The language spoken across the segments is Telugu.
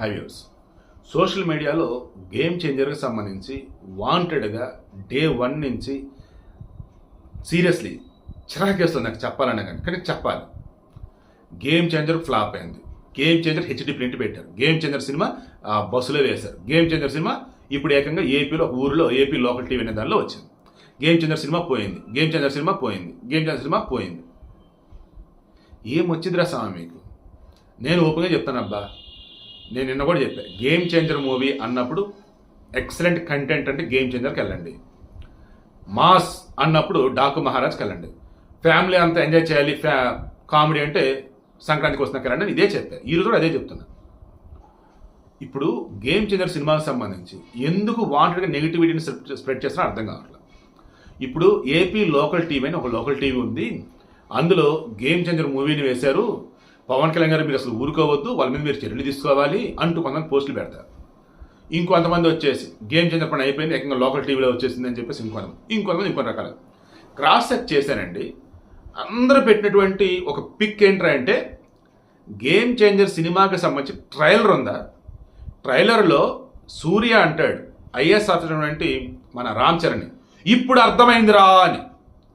హైవ్యూర్స్ సోషల్ మీడియాలో గేమ్ చేంజర్కి సంబంధించి వాంటెడ్గా డే వన్ నుంచి సీరియస్లీ చిరాకేస్తుంది నాకు చెప్పాలన్నా కానీ కానీ చెప్పాలి. గేమ్ చేంజర్ ఫ్లాప్ అయింది. గేమ్ చేంజర్ హెచ్డి ప్రింట్ పెట్టారు. గేమ్ చేంజర్ సినిమా బస్సులో వేశారు. గేమ్ చేంజర్ సినిమా ఇప్పుడు ఏకంగా ఏపీలో ఒక ఊరిలో ఏపీ లోకల్ టీవీ అనే దానిలో వచ్చింది. గేమ్ చేంజర్ సినిమా పోయింది. గేమ్ చేంజర్ సినిమా పోయింది. గేమ్ చేంజర్ సినిమా పోయింది. ఏం వచ్చిందిరా స్వామి మీకు? నేను ఓపెన్గా చెప్తాను అబ్బా నేను నిన్న కూడా చెప్పాను గేమ్ చేంజర్ మూవీ అన్నప్పుడు ఎక్సలెంట్ కంటెంట్ అంటే గేమ్ చేంజర్కి వెళ్ళండి. మాస్ అన్నప్పుడు డాకు మహారాజ్కి వెళ్ళండి. ఫ్యామిలీ అంతా ఎంజాయ్ చేయాలి ఫ్యా కామెడీ అంటే సంక్రాంతికి వస్తున్నా వెళ్ళండి అని ఇదే చెప్పాను ఈరోజు కూడా అదే చెప్తున్నా. ఇప్పుడు గేమ్ చేంజర్ సినిమాకి సంబంధించి ఎందుకు వాంటెడ్గా నెగిటివిటీని స్ప్రెడ్ చేస్తారో అర్థం కావట్లేదు. ఇప్పుడు ఏపీ లోకల్ టీవీ అని ఒక లోకల్ టీవీ ఉంది. అందులో గేమ్ చేంజర్ మూవీని వేశారు. పవన్ కళ్యాణ్ గారు మీరు అసలు ఊరుకోవద్దు వాళ్ళ మీద మీరు చర్యలు తీసుకోవాలి అంటూ కొంతమంది పోస్టులు పెడతారు. ఇంకొంతమంది వచ్చేసి గేమ్ చేంజర్ పని అయిపోయింది ఏకంగా లోకల్ టీవీలో వచ్చేసింది అని చెప్పేసి ఇంకొంతమంది ఇంకొంతమంది ఇంకొన్ని రకాలు. క్రాస్ చెక్ చేశానండి అందరూ పెట్టినటువంటి ఒక పిక్ ఏంట్రా అంటే గేమ్ చేంజర్ సినిమాకి సంబంధించి ట్రైలర్ ఉందా? ట్రైలర్లో సూర్య అంటాడు ఐఎస్ ఆఫీసర్ అనేటువంటి మన రామ్ చరణ్ ఇప్పుడు అర్థమైందిరా అని.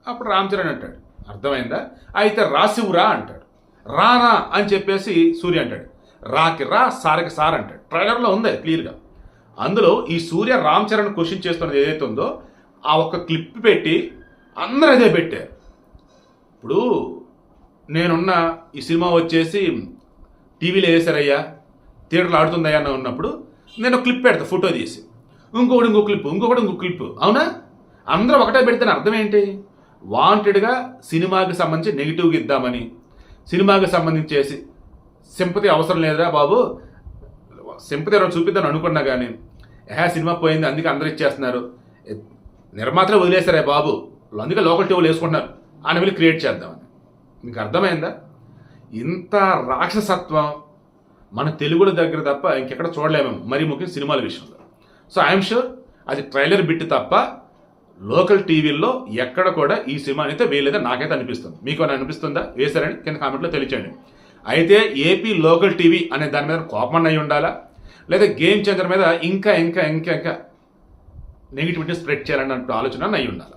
అప్పుడు రామ్ చరణ్ అంటాడు అర్థమైందా? అయితే రాసివురా అంటాడు. రానా అని చెప్పేసి సూర్య అంటాడు. రాకి రా సారకి సార్ అంటాడు. ట్రైలర్లో ఉంది క్లియర్గా అందులో ఈ సూర్య రామ్ చరణ్ క్వశ్చన్ చేస్తున్నది ఏదైతే ఉందో ఆ ఒక్క క్లిప్ పెట్టి అందరూ అదే పెట్టారు. ఇప్పుడు నేనున్న ఈ సినిమా వచ్చేసి టీవీలో వేసారయ్యా థియేటర్లో ఆడుతుందయ్యా అని ఉన్నప్పుడు నేను క్లిప్ పెడతా ఫోటో తీసి. ఇంకొకటి ఇంకో క్లిప్ ఇంకొకటి ఇంకో క్లిప్ అవునా? అందరూ ఒకటే పెడితే అర్థం ఏంటి? వాంటెడ్గా సినిమాకి సంబంధించి నెగిటివ్గా ఇద్దామని. సినిమాకి సంబంధించేసి సింపతి అవసరం లేదురా బాబు. సింపతి ఎవరో చూపిద్దాను అనుకున్నా కానీ ఏ సినిమా పోయింది అందుకే అందరు ఇచ్చేస్తున్నారు. నిర్మాతలు వదిలేశారే బాబు. అందుకే లోకల్ టీవీలు వేసుకుంటున్నారు. అని వెళ్ళి క్రియేట్ చేద్దామని. మీకు అర్థమైందా? ఇంత రాక్షసత్వం మన తెలుగుల దగ్గర తప్ప ఇంకెక్కడ చూడలేము. మరీ ముఖ్యం సినిమాల విషయంలో. సో ఐఎమ్ షూర్ అది ట్రైలర్ బిట్ తప్ప లోకల్ టీవీల్లో ఎక్కడ కూడా ఈ సినిమా అయితే వేయలేదని నాకైతే అనిపిస్తుంది. మీకు అనిపిస్తుందా? వేశారని కింద కామెంట్లో తెలియచేయండి. అయితే ఏపీ లోకల్ టీవీ అనే దాని మీద కోపం అయి ఉండాలా? లేదా గేమ్ చేంజర్ మీద ఇంకా ఇంకా ఇంకా ఇంకా నెగిటివిటీ స్ప్రెడ్ చేయాలన్న ఆలోచన అయి ఉండాలి?